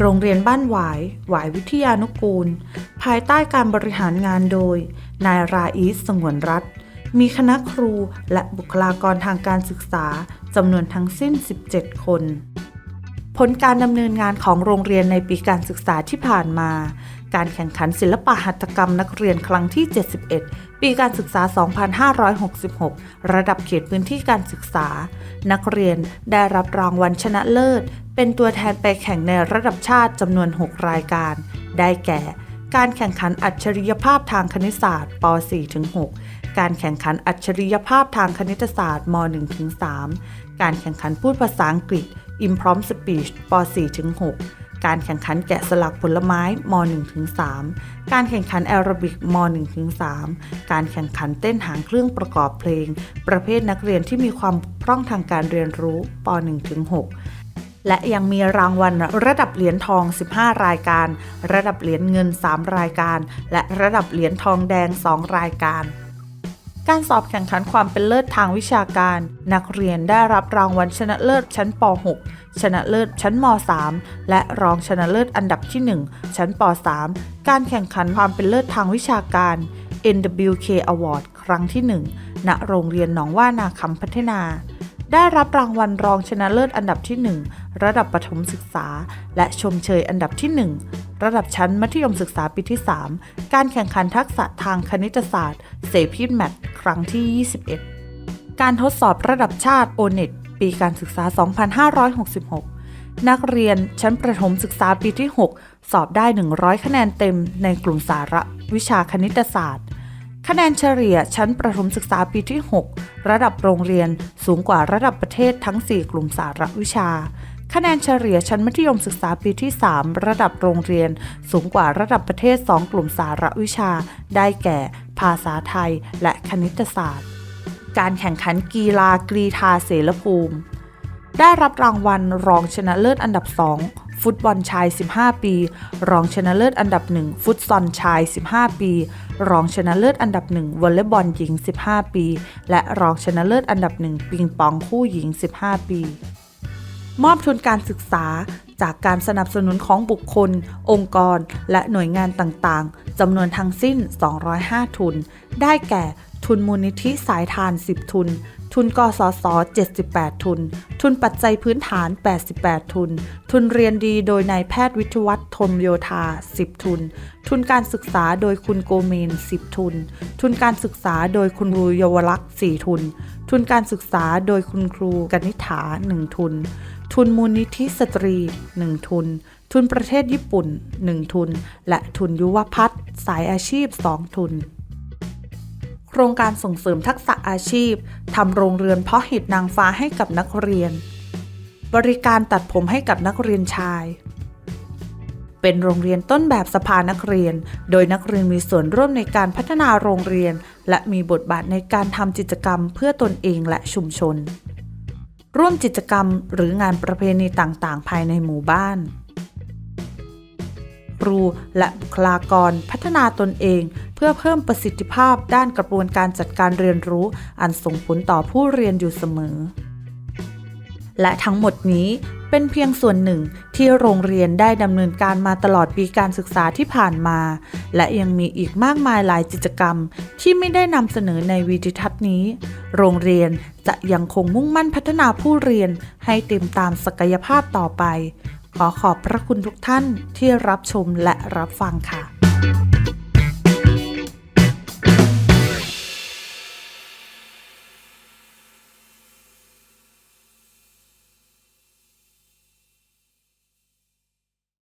โรงเรียนบ้านหวาย หวายวิทยานุกูล ภายใต้การบริหารงานโดย นายราอีสสงวนรัฐ มีคณะครูและบุคลากรทางการศึกษาจำนวนทั้งสิ้น 17 คน ผลการดำเนินงานของโรงเรียนในปีการศึกษาที่ผ่านมา การแข่งขันศิลปหัตถกรรมนักเรียนครั้งที่ 71 ปีการศึกษา 2566 ระดับเขตพื้นที่การศึกษา นักเรียนได้รับรางวัลชนะเลิศ เป็นตัวแทนไปแข่งในระดับชาติจำนวน 6 รายการ ได้แก่ การแข่งขันอัจฉริยภาพทางคณิตศาสตร์ป .4-6 การแข่งขันอัจฉริยภาพทางคณิตศาสตร์ม .1-3 การแข่งขันพูดภาษาอังกฤษ Improm Speech ป .4-6 การแข่งขันแกะสลักผลไม้ม .1-3 การแข่งขันแอโรบิกม .1-3 การแข่งขันเต้นหางเครื่องประกอบเพลง ประเภทนักเรียนที่มีความพร่องทางการเรียนรู้ป .1-6 และยังมีรางวัลระดับเหรียญทอง 15 รายการ ระดับเหรียญเงิน 3 รายการ และระดับเหรียญทองแดง 2 รายการการสอบแข่งขันความเป็นเลิศทางวิชาการ นักเรียนได้รับรางวัลชนะเลิศชั้นป .6 ชนะเลิศชั้นม .3 และรองชนะเลิศอันดับที่ 1 ชั้นป .3 การแข่งขันความเป็นเลิศทางวิชาการ NWK Award ครั้งที่ 1 ณ โรงเรียนหนองว่านาคำพัฒนา ได้รับรางวัลรองชนะเลิศอันดับที่ 1 ระดับประถมศึกษา และชมเชยอันดับที่ 1 ระดับชั้นมัธยมศึกษาปีที่ 3 การแข่งขันทักษะทางคณิตศาสตร์ เสพีแมทครั้งที่ 21 การทดสอบระดับชาติ o n e t ปีการศึกษา 2566นักเรียนชั้นประถมศึกษาปีที่ 6 สอบได้ 100 คะแนนเต็มในกลุ่มสาระวิชาคณิตศาสตร์ คะแนนเฉลี่ยชั้นประถมศึกษาปีที่ 6 ระดับโรงเรียนสูงกว่าระดับประเทศทั้ง 4 กลุ่มสาระวิชา คะแนนเฉลี่ยชั้นมัธยมศึกษาปีที่ 3 ระดับโรงเรียน สูงกว่าระดับประเทศ 2 กลุ่มสาระวิชา ได้แก่ ภาษาไทย และคณิตศาสตร์ การแข่งขันกีฬากรีธาเสรภูมิ ได้รับรางวัลรองชนะเลิศอันดับ 2 ฟุตบอลชาย 15 ปี รองชนะเลิศอันดับ 1 ฟุตซอลชาย 15 ปี รองชนะเลิศอันดับ 1วอลเลย์บอลหญิง 15 ปี และรองชนะเลิศอันดับ 1 ปิงปองคู่หญิง 15 ปี มอบทุนการศึกษาจากการสนับสนุนของบุคคล องค์กร และหน่วยงานต่างๆจำนวนทั้งสิ้น 205 ทุน ได้แก่ ทุนมูลนิธิสายทาน 10 ทุน ทุนกสศ78 ทุน ทุนปัจจัยพื้นฐาน 88 ทุน ทุนเรียนดีโดยนายแพทย์วิทวัฒน์ทมโยธา 10 ทุน ทุนการศึกษาโดยคุณโกเมน 10 ทุน ทุนการศึกษาโดยคุณครูเยาวลักษณ์ 4 ทุน ทุนการศึกษาโดยคุณครูกนิษฐา 1 ทุน ทุนมูลนิธิสตรี 1 ทุนทุนประเทศญี่ปุ่น 1 ทุน และทุนยุวพัฒน์สายอาชีพ 2 ทุน โครงการส่งเสริมทักษะอาชีพทำโรงเรือนเพาะเห็ดนางฟ้าให้กับนักเรียน บริการตัดผมให้กับนักเรียนชาย เป็นโรงเรียนต้นแบบสภานักเรียน โดยนักเรียนมีส่วนร่วมในการพัฒนาโรงเรียน และมีบทบาทในการทำกิจกรรมเพื่อตนเองและชุมชน ร่วมกิจกรรมหรืองานประเพณีต่างๆ ภายในหมู่บ้านครูและบุคลากรพัฒนาตนเอง เพื่อเพิ่มประสิทธิภาพด้านกระบวนการจัดการเรียนรู้ อันส่งผลต่อผู้เรียนอยู่เสมอ และทั้งหมดนี้เป็นเพียงส่วนหนึ่งที่โรงเรียนได้ดำเนินการมาตลอดปีการศึกษาที่ผ่านมา และยังมีอีกมากมายหลายกิจกรรม ที่ไม่ได้นำเสนอในวิดีทัศน์นี้ โรงเรียนจะยังคงมุ่งมั่นพัฒนาผู้เรียนให้เต็มตามศักยภาพต่อไป ขอขอบพระคุณทุกท่านที่รับชมและรับฟังค่ะ